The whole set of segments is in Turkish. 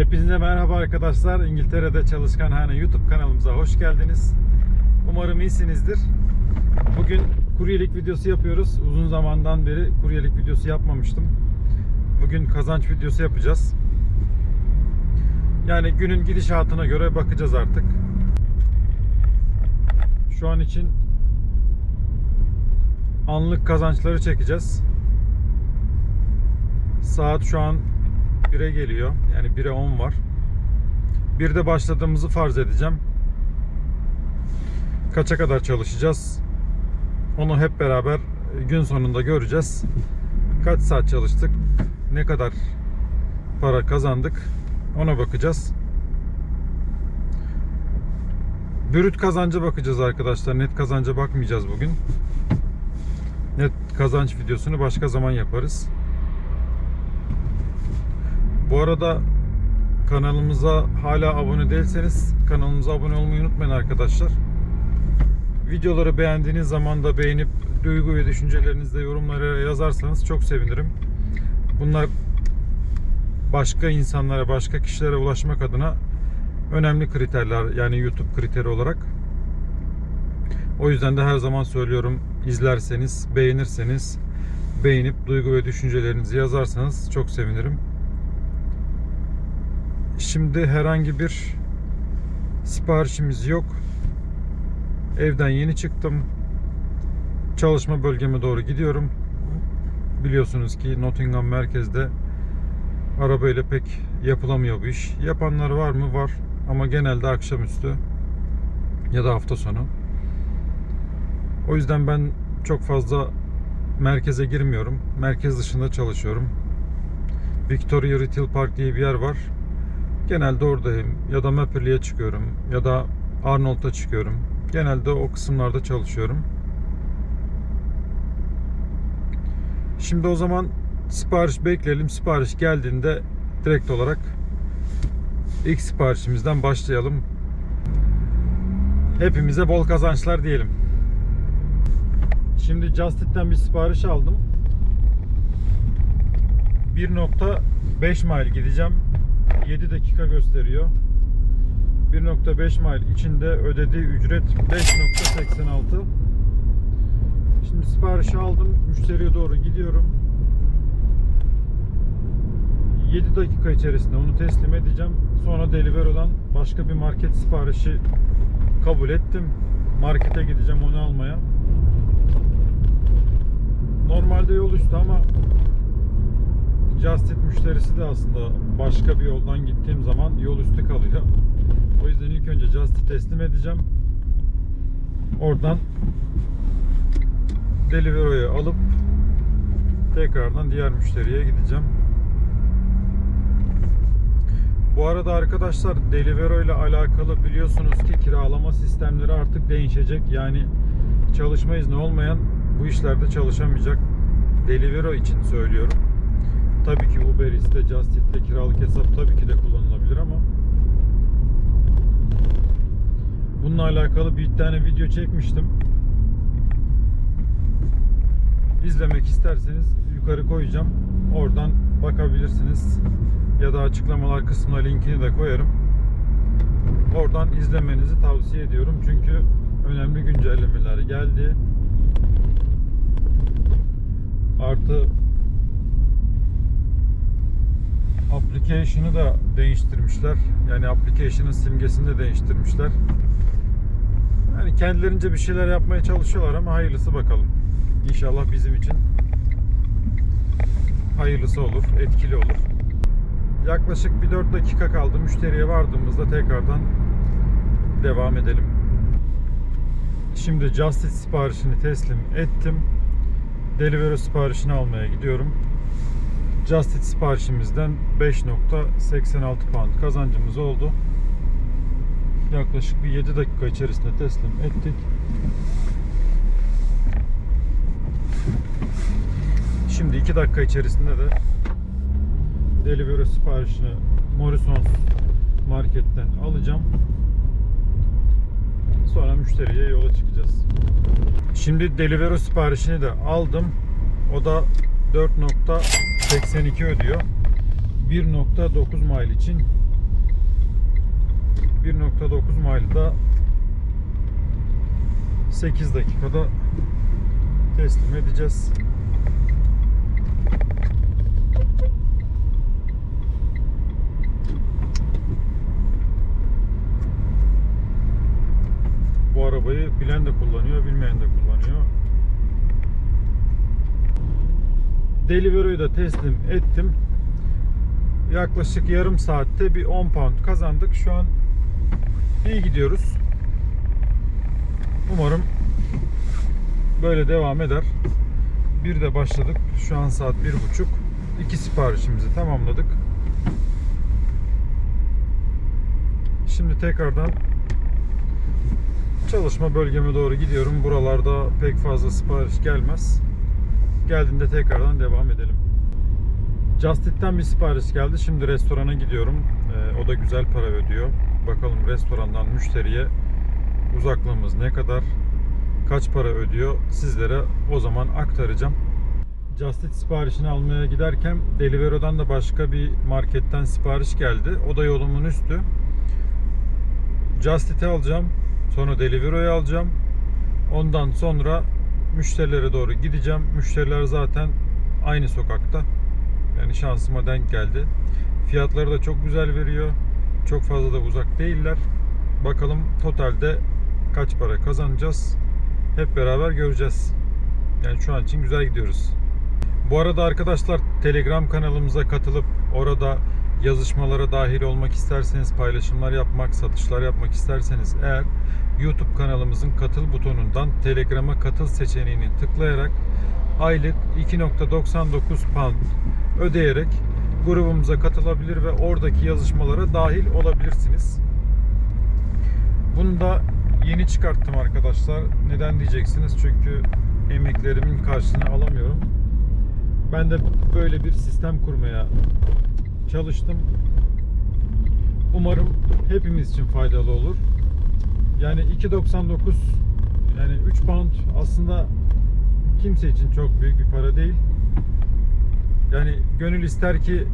Hepinize merhaba arkadaşlar. İngiltere'de Çalışkan Hane YouTube kanalımıza hoş geldiniz. Umarım iyisinizdir. Bugün kuryelik videosu yapıyoruz. Uzun zamandan beri kuryelik videosu yapmamıştım. Bugün kazanç videosu yapacağız. Yani günün gidişatına göre bakacağız artık. Şu an için anlık kazançları çekeceğiz. Saat şu an 1'e geliyor. Yani 1'e 10 var. Bir de başladığımızı farz edeceğim. Kaça kadar çalışacağız? Onu hep beraber gün sonunda göreceğiz. Kaç saat çalıştık? Ne kadar para kazandık? Ona bakacağız. Brüt kazanca bakacağız arkadaşlar. Net kazanca bakmayacağız bugün. Net kazanç videosunu başka zaman yaparız. Bu arada kanalımıza hala abone değilseniz kanalımıza abone olmayı unutmayın arkadaşlar. Videoları beğendiğiniz zaman da beğenip duygu ve düşüncelerinizi de yorumlara yazarsanız çok sevinirim. Bunlar başka insanlara, başka kişilere ulaşmak adına önemli kriterler yani YouTube kriteri olarak. O yüzden de her zaman söylüyorum izlerseniz, beğenirseniz, beğenip duygu ve düşüncelerinizi yazarsanız çok sevinirim. Şimdi herhangi bir siparişimiz yok. Evden yeni çıktım. Çalışma bölgeme doğru gidiyorum. Biliyorsunuz ki Nottingham merkezde arabayla pek yapılamıyor bu iş. Yapanlar var mı? Var. Ama genelde akşamüstü ya da hafta sonu. O yüzden ben çok fazla merkeze girmiyorum. Merkez dışında çalışıyorum. Victoria Retail Park diye bir yer var. Genelde oradayım. Ya da Mapperley'e çıkıyorum. Ya da Arnold'a çıkıyorum. Genelde o kısımlarda çalışıyorum. Şimdi o zaman sipariş bekleyelim. Sipariş geldiğinde direkt olarak ilk siparişimizden başlayalım. Hepimize bol kazançlar diyelim. Şimdi Just Eat'ten bir sipariş aldım. 1.5 mile gideceğim. 7 dakika gösteriyor. 1.5 mile içinde ödediği ücret 5.86. Şimdi siparişi aldım. Müşteriye doğru gidiyorum. 7 dakika içerisinde onu teslim edeceğim. Sonra Deliveroo'dan başka bir market siparişi kabul ettim. Markete gideceğim onu almaya. Normalde yol üstü ama Just Eat müşterisi de aslında başka bir yoldan gittiğim zaman yol üstü kalıyor. O yüzden ilk önce Just Eat teslim edeceğim. Oradan Deliveroo'yu alıp tekrardan diğer müşteriye gideceğim. Bu arada arkadaşlar Deliveroo ile alakalı biliyorsunuz ki kiralama sistemleri artık değişecek. Yani çalışma izni olmayan bu işlerde çalışamayacak. Deliveroo için söylüyorum. Tabii ki Uber Eats'te, Just Eat'te kiralık hesap tabii ki de kullanılabilir ama bununla alakalı bir tane video çekmiştim. İzlemek isterseniz yukarı koyacağım. Oradan bakabilirsiniz. Ya da açıklamalar kısmına linkini de koyarım. Oradan izlemenizi tavsiye ediyorum. Çünkü önemli güncellemeler geldi. Artı application'ı da değiştirmişler. Yani application'ın simgesini de değiştirmişler. Yani kendilerince bir şeyler yapmaya çalışıyorlar ama hayırlısı bakalım. İnşallah bizim için hayırlısı olur, etkili olur. Yaklaşık bir 4 dakika kaldı. Müşteriye vardığımızda tekrardan devam edelim. Şimdi Just Eat siparişini teslim ettim. Deliveroo siparişini almaya gidiyorum. Just siparişimizden 5.86 pound kazancımız oldu. Yaklaşık bir 7 dakika içerisinde teslim ettik. Şimdi 2 dakika içerisinde de Deliveroo siparişini Morrisons marketten alacağım. Sonra müşteriye yola çıkacağız. Şimdi Deliveroo siparişini de aldım. O da 4.82 ödüyor. 1.9 mile için 1.9 mile'da 8 dakikada teslim edeceğiz. Bu arabayı bilen de kullanıyor, bilmeyen de kullanıyor. Delivery'yi da teslim ettim. Yaklaşık yarım saatte bir 10 pound kazandık. Şu an iyi gidiyoruz. Umarım böyle devam eder. Bir de başladık. Şu an saat bir buçuk. İki siparişimizi tamamladık. Şimdi tekrardan çalışma bölgeme doğru gidiyorum. Buralarda pek fazla sipariş gelmez. Geldiğinde tekrardan devam edelim. Just Eat'ten bir sipariş geldi. Şimdi restorana gidiyorum. Ee, o da güzel para ödüyor. Bakalım restorandan müşteriye uzaklığımız ne kadar, kaç para ödüyor sizlere o zaman aktaracağım. Just Eat siparişini almaya giderken Deliveroo'dan da başka bir marketten sipariş geldi. O da yolumun üstü. Just Eat'i alacağım. Sonra Deliveroo'yu alacağım. Ondan sonra müşterilere doğru gideceğim. Müşteriler zaten aynı sokakta. Yani şansıma denk geldi. Fiyatları da çok güzel veriyor. Çok fazla da uzak değiller. Bakalım totalde kaç para kazanacağız. Hep beraber göreceğiz. Yani şu an için güzel gidiyoruz. Bu arada arkadaşlar Telegram kanalımıza katılıp orada yazışmalara dahil olmak isterseniz, paylaşımlar yapmak, satışlar yapmak isterseniz eğer YouTube kanalımızın katıl butonundan Telegram'a katıl seçeneğini tıklayarak aylık 2.99 pound ödeyerek grubumuza katılabilir ve oradaki yazışmalara dahil olabilirsiniz. Bunu da yeni çıkarttım arkadaşlar. Neden diyeceksiniz? Çünkü emeklerimin karşılığını alamıyorum. Ben de böyle bir sistem kurmaya çalıştım. Umarım hepimiz için faydalı olur. Yani 2.99 yani 3 pound aslında kimse için çok büyük bir para değil. Yani gönül ister ki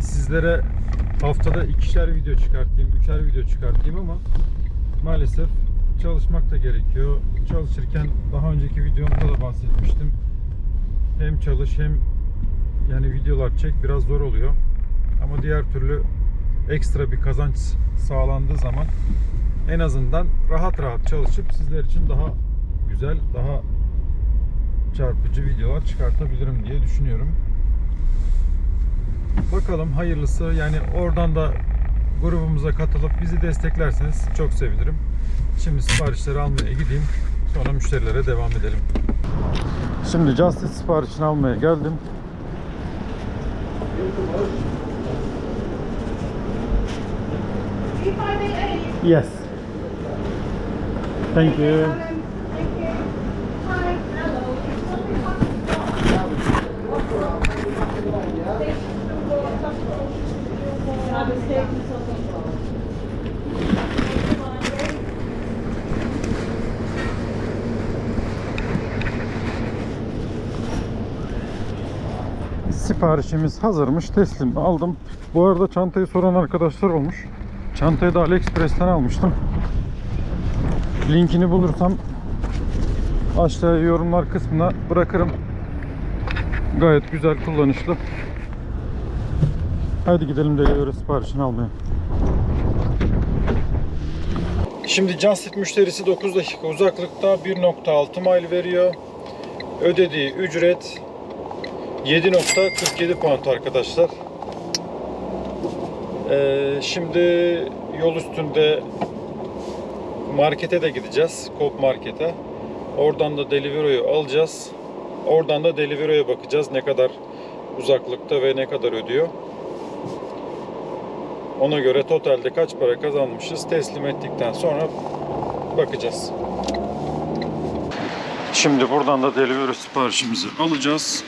sizlere haftada ikişer video çıkartayım, üçer video çıkartayım ama maalesef çalışmak da gerekiyor. Çalışırken daha önceki videomda da bahsetmiştim. Hem çalış hem yani videolar çek biraz zor oluyor. Ama diğer türlü ekstra bir kazanç sağlandığı zaman en azından rahat rahat çalışıp sizler için daha güzel, daha çarpıcı videolar çıkartabilirim diye düşünüyorum. Bakalım hayırlısı. Yani oradan da grubumuza katılıp bizi desteklerseniz çok sevinirim. Şimdi siparişleri almaya gideyim. Sonra müşterilere devam edelim. Şimdi Justice siparişini almaya geldim. Yes. Thank you. Siparişimiz hazırmış. Teslim aldım. Bu arada çantayı soran arkadaşlar olmuş. Çantayı da AliExpress'ten almıştım. Linkini bulursam aşağıya yorumlar kısmına bırakırım. Gayet güzel, kullanışlı. Hadi gidelim Deliveroo siparişini almaya. Şimdi Just müşterisi 9 dakika uzaklıkta 1.6 mile veriyor. Ödediği ücret 7.47 pound arkadaşlar. Ee, şimdi yol üstünde markete de gideceğiz. Coop markete. Oradan da Deliveroo'yu alacağız. Oradan da Deliveroo'ya bakacağız. Ne kadar uzaklıkta ve ne kadar ödüyor. Ona göre totalde kaç para kazanmışız teslim ettikten sonra bakacağız. Şimdi buradan da Deliveroo siparişimizi alacağız.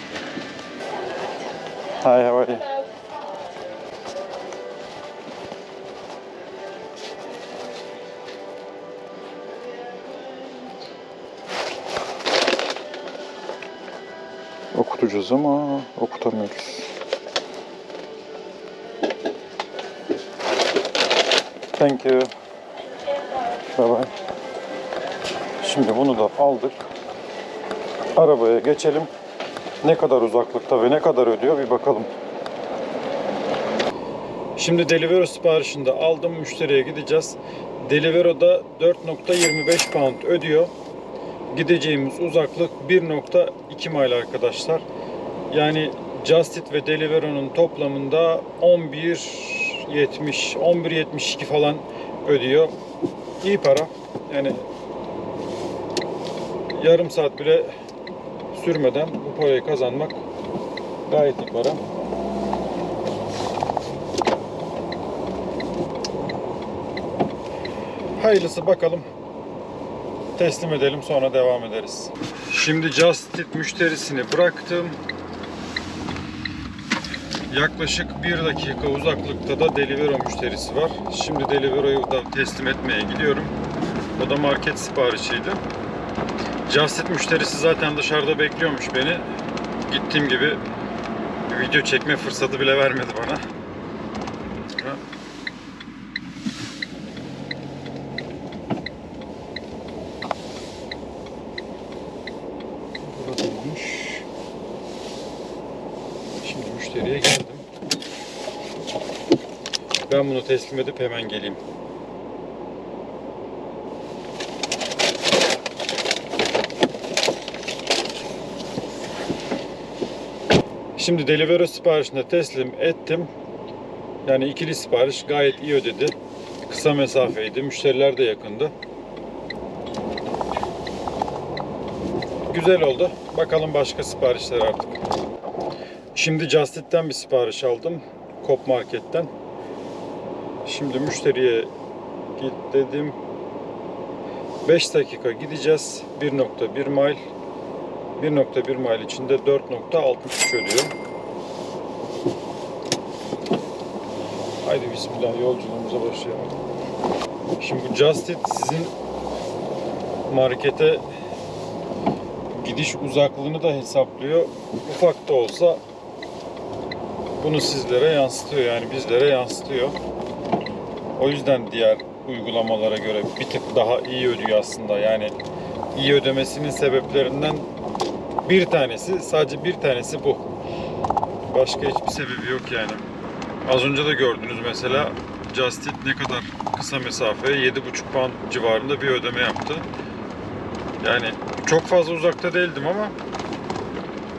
Hi, how are? Okutacağız ama okutamıyoruz. Thank you. Bye bye. Şimdi bunu da aldık. Arabaya geçelim. Ne kadar uzaklıkta ve ne kadar ödüyor bir bakalım. Şimdi Deliveroo siparişini de aldım. Müşteriye gideceğiz. Delivero'da 4.25 pound ödüyor. Gideceğimiz uzaklık 1.2 mile arkadaşlar. Yani Justit ve Deliveroo'nun toplamında 11.70 11.72 falan ödüyor. İyi para. Yani yarım saat bile sürmeden bu parayı kazanmak gayet iyi para. Hayırlısı bakalım. Teslim edelim sonra devam ederiz. Şimdi Just Eat müşterisini bıraktım. Yaklaşık bir dakika uzaklıkta da Deliveroo müşterisi var. Şimdi Deliveroo'yu da teslim etmeye gidiyorum. O da market siparişiydi. Just Eat müşterisi zaten dışarıda bekliyormuş beni. Gittiğim gibi video çekme fırsatı bile vermedi bana. Ha. Buradaymış. Şimdi müşteriye geldim. Ben bunu teslim edip hemen geleyim. Şimdi Deliveroo siparişini teslim ettim. Yani ikili sipariş gayet iyi ödedi. Kısa mesafeydi. Müşteriler de yakındı. Güzel oldu. Bakalım başka siparişler artık. Şimdi Just Eat'ten bir sipariş aldım. Kop Market'ten. Şimdi müşteriye git dedim. 5 dakika gideceğiz. 1.1 mile. 1.1 mile içinde 4.63 ödüyor. Haydi bismillah yolculuğumuza başlayalım. Şimdi bu Just Eat sizin markete gidiş uzaklığını da hesaplıyor. Ufak da olsa bunu sizlere yansıtıyor yani bizlere yansıtıyor. O yüzden diğer uygulamalara göre bir tık daha iyi ödüyor aslında. Yani iyi ödemesinin sebeplerinden bir tanesi, sadece bir tanesi bu. Başka hiçbir sebebi yok yani. Az önce de gördünüz mesela Just Eat ne kadar kısa mesafeye 7,5 pound civarında bir ödeme yaptı. Yani çok fazla uzakta değildim ama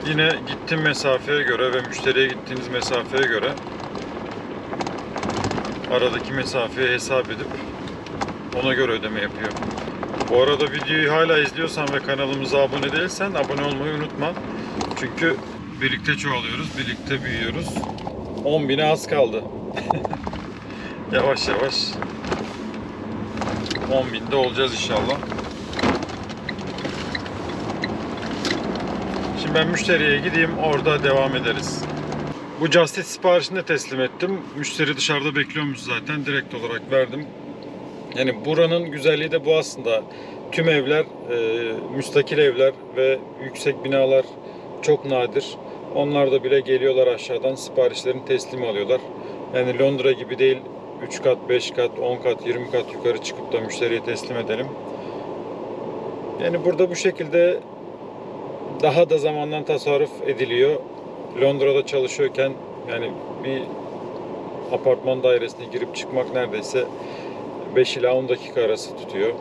yine gittiğim mesafeye göre ve müşteriye gittiğiniz mesafeye göre aradaki mesafeyi hesap edip ona göre ödeme yapıyor. Bu arada videoyu hala izliyorsan ve kanalımıza abone değilsen abone olmayı unutma. Çünkü birlikte çoğalıyoruz, birlikte büyüyoruz. 10 bine az kaldı. yavaş yavaş 10 binde olacağız inşallah. Şimdi ben müşteriye gideyim orada devam ederiz. Bu Just Eat siparişini teslim ettim. Müşteri dışarıda bekliyormuş zaten. Direkt olarak verdim. Yani buranın güzelliği de bu aslında. Tüm evler, e, müstakil evler ve yüksek binalar çok nadir. Onlar da bile geliyorlar aşağıdan siparişlerini teslim alıyorlar. Yani Londra gibi değil 3 kat, 5 kat, 10 kat, 20 kat yukarı çıkıp da müşteriye teslim edelim. Yani burada bu şekilde daha da zamandan tasarruf ediliyor. Londra'da çalışıyorken yani bir apartman dairesine girip çıkmak neredeyse 5 ila 10 dakika arası tutuyor.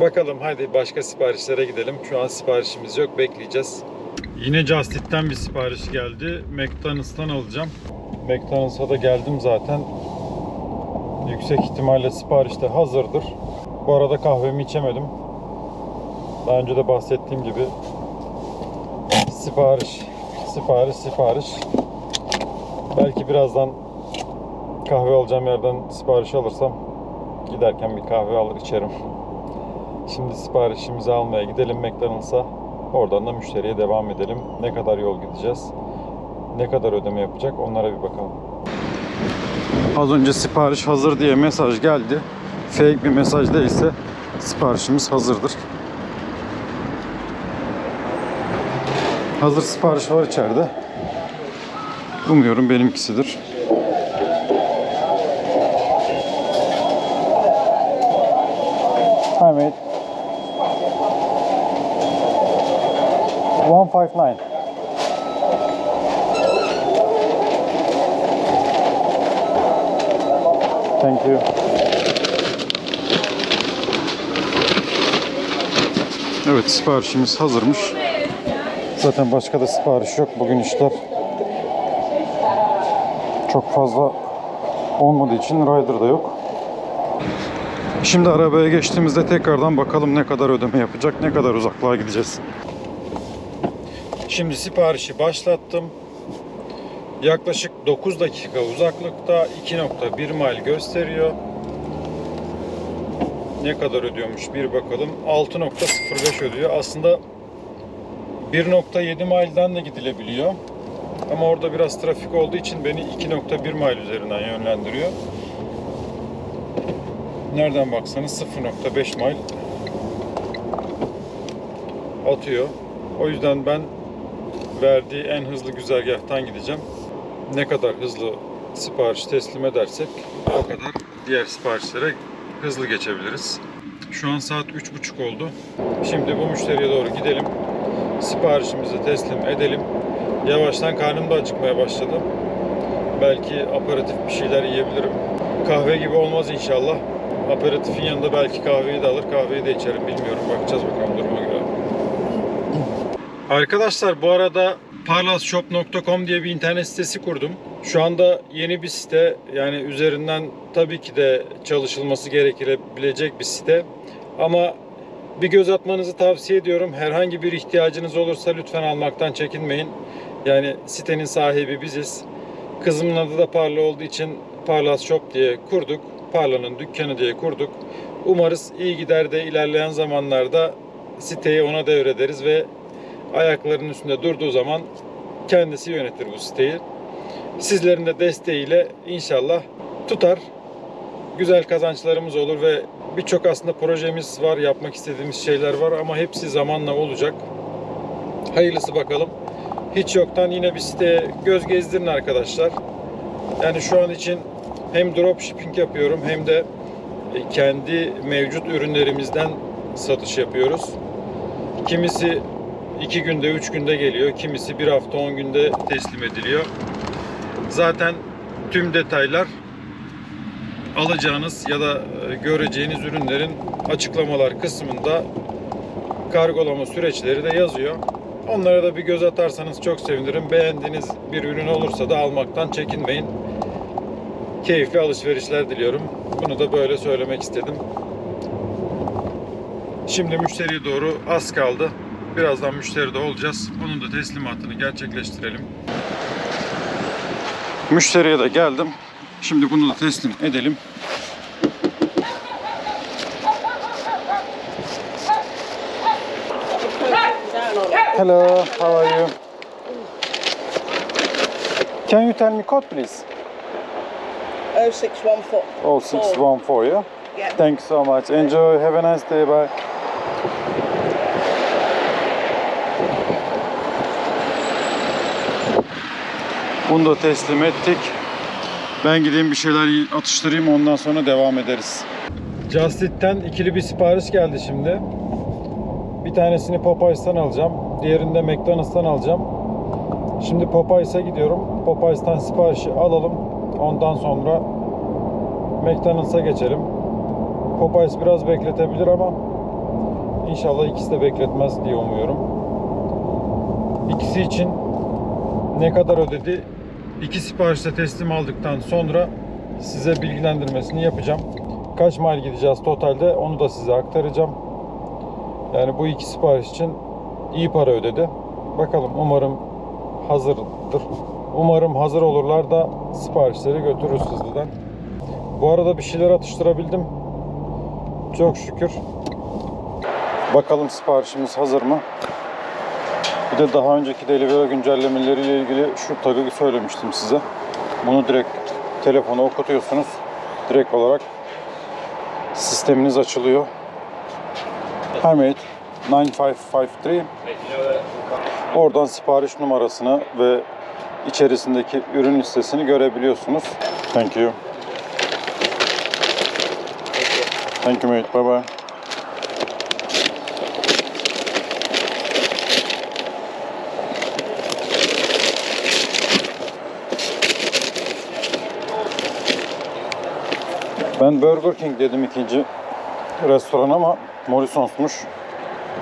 Bakalım hadi başka siparişlere gidelim. Şu an siparişimiz yok bekleyeceğiz. Yine Just Eat'ten bir sipariş geldi. McDonald's'tan alacağım. McDonald's'a da geldim zaten. Yüksek ihtimalle sipariş de hazırdır. Bu arada kahvemi içemedim. Daha önce de bahsettiğim gibi sipariş, sipariş, sipariş. Belki birazdan kahve alacağım yerden sipariş alırsam giderken bir kahve alır içerim. Şimdi siparişimizi almaya gidelim McDonald's'a. Oradan da müşteriye devam edelim. Ne kadar yol gideceğiz? Ne kadar ödeme yapacak? Onlara bir bakalım. Az önce sipariş hazır diye mesaj geldi. Fake bir mesaj değilse siparişimiz hazırdır. Hazır sipariş var içeride. Umuyorum benimkisidir. Hi mate. 159. Thank you. Evet siparişimiz hazırmış. Zaten başka da sipariş yok. Bugün işler çok fazla olmadığı için rider da yok. Şimdi arabaya geçtiğimizde tekrardan bakalım ne kadar ödeme yapacak, ne kadar uzaklığa gideceğiz. Şimdi siparişi başlattım. Yaklaşık 9 dakika uzaklıkta 2.1 mile gösteriyor. Ne kadar ödüyormuş bir bakalım. 6.05 ödüyor. Aslında 1.7 mile'den de gidilebiliyor. Ama orada biraz trafik olduğu için beni 2.1 mile üzerinden yönlendiriyor. Nereden baksanız 0.5 mile atıyor. O yüzden ben verdiği en hızlı güzergahtan gideceğim. Ne kadar hızlı sipariş teslim edersek o kadar diğer siparişlere hızlı geçebiliriz. Şu an saat 3.30 oldu. Şimdi bu müşteriye doğru gidelim. Siparişimizi teslim edelim. Yavaştan karnım da acıkmaya başladı. Belki aperatif bir şeyler yiyebilirim. Kahve gibi olmaz inşallah. Aperatifin yanında belki kahveyi de alır, kahveyi de içerim bilmiyorum. Bakacağız bakalım duruma göre. Arkadaşlar bu arada parlasshop.com diye bir internet sitesi kurdum. Şu anda yeni bir site yani üzerinden tabii ki de çalışılması gerekebilecek bir site. Ama bir göz atmanızı tavsiye ediyorum. Herhangi bir ihtiyacınız olursa lütfen almaktan çekinmeyin. Yani sitenin sahibi biziz. Kızımın adı da Parla olduğu için Parlas Shop diye kurduk. Parla'nın dükkanı diye kurduk. Umarız iyi gider de ilerleyen zamanlarda siteyi ona devrederiz ve ayaklarının üstünde durduğu zaman kendisi yönetir bu siteyi. Sizlerin de desteğiyle inşallah tutar. Güzel kazançlarımız olur ve birçok aslında projemiz var, yapmak istediğimiz şeyler var ama hepsi zamanla olacak. Hayırlısı bakalım. Hiç yoktan yine bir siteye göz gezdirin arkadaşlar. Yani şu an için hem dropshipping yapıyorum hem de e, kendi mevcut ürünlerimizden satış yapıyoruz. Kimisi 2 günde, 3 günde geliyor. Kimisi 1 hafta, 10 günde teslim ediliyor. Zaten tüm detaylar alacağınız ya da e, göreceğiniz ürünlerin açıklamalar kısmında kargolama süreçleri de yazıyor. Onlara da bir göz atarsanız çok sevinirim. Beğendiğiniz bir ürün olursa da almaktan çekinmeyin. Keyifli alışverişler diliyorum. Bunu da böyle söylemek istedim. Şimdi müşteriye doğru az kaldı. Birazdan müşteride olacağız. Onun da teslimatını gerçekleştirelim. Müşteriye de geldim. Şimdi bunu da teslim edelim. Hello, how are you? Can you tell me code please? 0614. Oh, 614, yeah? Yeah. Thanks so much. Enjoy. Have a nice day. Bye. Bunu da teslim ettik. Ben gideyim bir şeyler atıştırayım ondan sonra devam ederiz. Just Eat'ten ikili bir sipariş geldi şimdi. Bir tanesini Popeyes'tan alacağım. Diğerini de McDonald's'tan alacağım. Şimdi Popeyes'a gidiyorum. Popeyes'tan siparişi alalım. Ondan sonra McDonald's'a geçelim. Popeyes biraz bekletebilir ama inşallah ikisi de bekletmez diye umuyorum. İkisi için ne kadar ödedi? İki siparişte teslim aldıktan sonra size bilgilendirmesini yapacağım. Kaç mile gideceğiz totalde onu da size aktaracağım. Yani bu iki sipariş için iyi para ödedi. Bakalım umarım hazırdır. Umarım hazır olurlar da siparişleri götürürüz hızlıdan. Bu arada bir şeyler atıştırabildim. Çok şükür. Bakalım siparişimiz hazır mı? Bir de daha önceki Deliveroo güncellemeleriyle ilgili şu tagı söylemiştim size. Bunu direkt telefona okutuyorsunuz. Direkt olarak sisteminiz açılıyor. Mate, 9553. Oradan sipariş numarasını ve içerisindeki ürün listesini görebiliyorsunuz. Thank you. Thank you mate. Bye bye. Ben Burger King dedim ikinci restoran ama Morrison'smuş.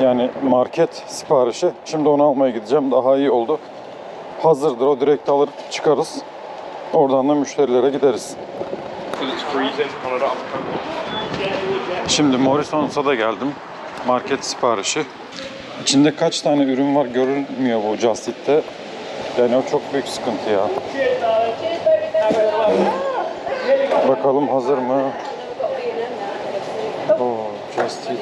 Yani market siparişi. Şimdi onu almaya gideceğim. Daha iyi oldu. Hazırdır o direkt alır çıkarız. Oradan da müşterilere gideriz. Şimdi Morrison's'a da geldim. Market siparişi. İçinde kaç tane ürün var görünmüyor bu Just Eat'te. Yani o çok büyük sıkıntı ya. Bakalım hazır mı? Oo, Just Eat.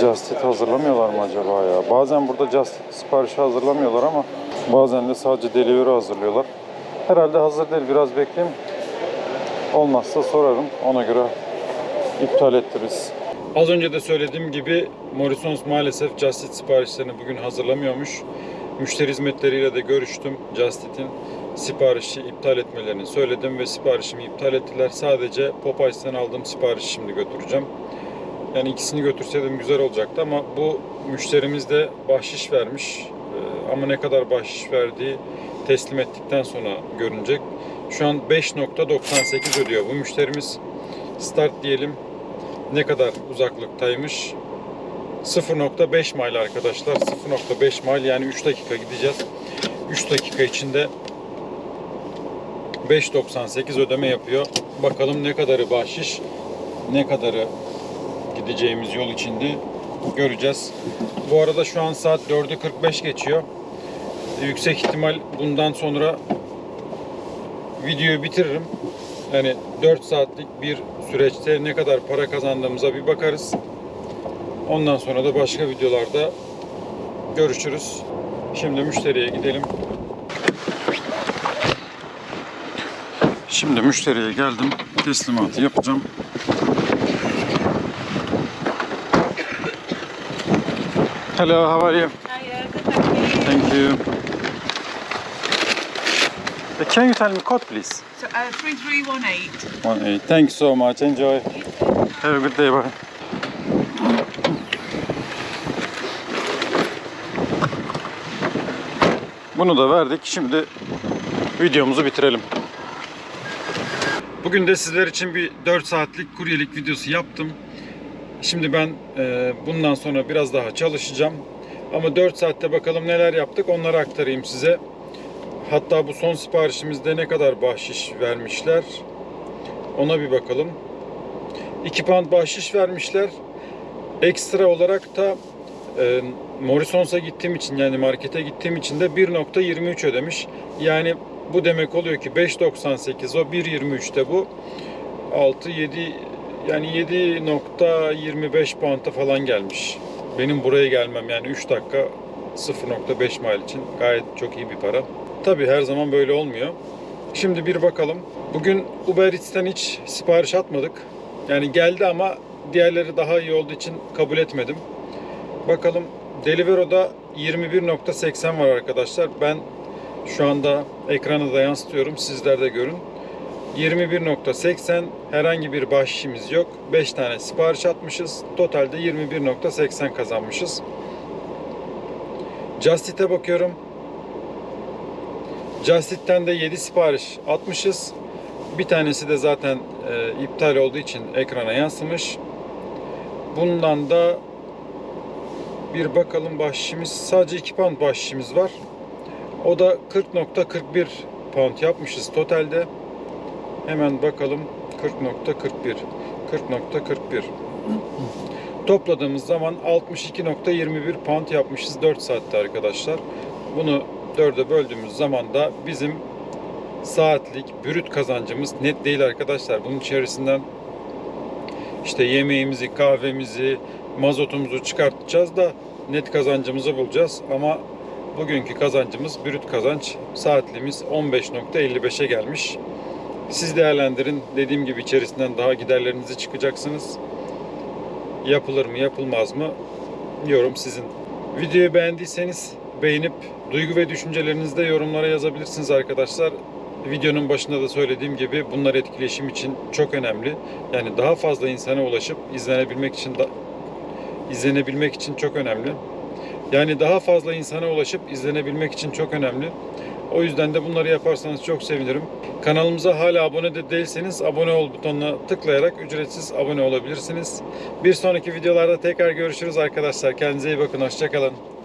Just Eat hazırlamıyorlar mı acaba ya? Bazen burada Just Eat siparişi hazırlamıyorlar ama bazen de sadece delivery hazırlıyorlar. Herhalde hazır değil. Biraz bekleyeyim. Olmazsa sorarım. Ona göre iptal ettiririz. Az önce de söylediğim gibi Morrisons maalesef Just Eat siparişlerini bugün hazırlamıyormuş. Müşteri hizmetleriyle de görüştüm. Just Eat'in siparişi iptal etmelerini söyledim ve siparişimi iptal ettiler. Sadece Popeyes'ten aldığım siparişi şimdi götüreceğim. Yani ikisini götürseydim güzel olacaktı ama bu müşterimiz de bahşiş vermiş. Ee, Ama ne kadar bahşiş verdiği teslim ettikten sonra görünecek. Şu an 5.98 ödüyor bu müşterimiz. Start diyelim ne kadar uzaklıktaymış? 0.5 mile arkadaşlar. 0.5 mile yani 3 dakika gideceğiz. 3 dakika içinde 5.98 ödeme yapıyor. Bakalım ne kadarı bahşiş, ne kadarı gideceğimiz yol içinde göreceğiz. Bu arada şu an saat 4'ü 45 geçiyor. Yüksek ihtimal bundan sonra videoyu bitiririm. Yani 4 saatlik bir süreçte ne kadar para kazandığımıza bir bakarız. Ondan sonra da başka videolarda görüşürüz. Şimdi müşteriye gidelim. Şimdi müşteriye geldim. Teslimatı yapacağım. Hello, how are you? Thank you. Thank you. Uh, Can you tell me code, please? So, uh, 3318. One eight. Thanks so much. Enjoy. Have a good day. Bye. Bunu da verdik. Şimdi videomuzu bitirelim. Bugün de sizler için bir 4 saatlik kuryelik videosu yaptım. Şimdi ben e, bundan sonra biraz daha çalışacağım. Ama 4 saatte bakalım neler yaptık onları aktarayım size. Hatta bu son siparişimizde ne kadar bahşiş vermişler ona bir bakalım. 2 pound bahşiş vermişler. Ekstra olarak da e, Morrison's'a gittiğim için yani markete gittiğim için de 1.23 ödemiş. Yani bu demek oluyor ki 5.98 o 1.23'te bu 6 7 yani 7.25 pound'a falan gelmiş. Benim buraya gelmem yani 3 dakika 0.5 mile için gayet çok iyi bir para. Tabi her zaman böyle olmuyor. Şimdi bir bakalım. Bugün Uber Eats'ten hiç sipariş atmadık. Yani geldi ama diğerleri daha iyi olduğu için kabul etmedim. Bakalım Deliveroo'da 21.80 var arkadaşlar. Ben şu anda ekrana da yansıtıyorum. Sizler de görün. 21.80 herhangi bir bahşişimiz yok. 5 tane sipariş atmışız. Totalde 21.80 kazanmışız. Just Eat'e bakıyorum. Just Eat'ten de 7 sipariş atmışız. Bir tanesi de zaten e, iptal olduğu için ekrana yansımış. Bundan da bir bakalım bahşişimiz. Sadece 2 pound bahşişimiz var. O da 40.41 pound yapmışız totalde. Hemen bakalım 40.41 40.41 Topladığımız zaman 62.21 pound yapmışız 4 saatte arkadaşlar. Bunu 4'e böldüğümüz zaman da bizim saatlik brüt kazancımız net değil arkadaşlar. Bunun içerisinden işte yemeğimizi, kahvemizi, mazotumuzu çıkartacağız da net kazancımızı bulacağız. Ama bugünkü kazancımız brüt kazanç saatliğimiz 15.55'e gelmiş. Siz değerlendirin. Dediğim gibi içerisinden daha giderlerinizi çıkacaksınız. Yapılır mı yapılmaz mı yorum sizin. Videoyu beğendiyseniz beğenip duygu ve düşüncelerinizi de yorumlara yazabilirsiniz arkadaşlar. Videonun başında da söylediğim gibi bunlar etkileşim için çok önemli. Yani daha fazla insana ulaşıp izlenebilmek için da izlenebilmek için çok önemli. Yani daha fazla insana ulaşıp izlenebilmek için çok önemli. O yüzden de bunları yaparsanız çok sevinirim. Kanalımıza hala abone de değilseniz abone ol butonuna tıklayarak ücretsiz abone olabilirsiniz. Bir sonraki videolarda tekrar görüşürüz arkadaşlar. Kendinize iyi bakın. Hoşçakalın.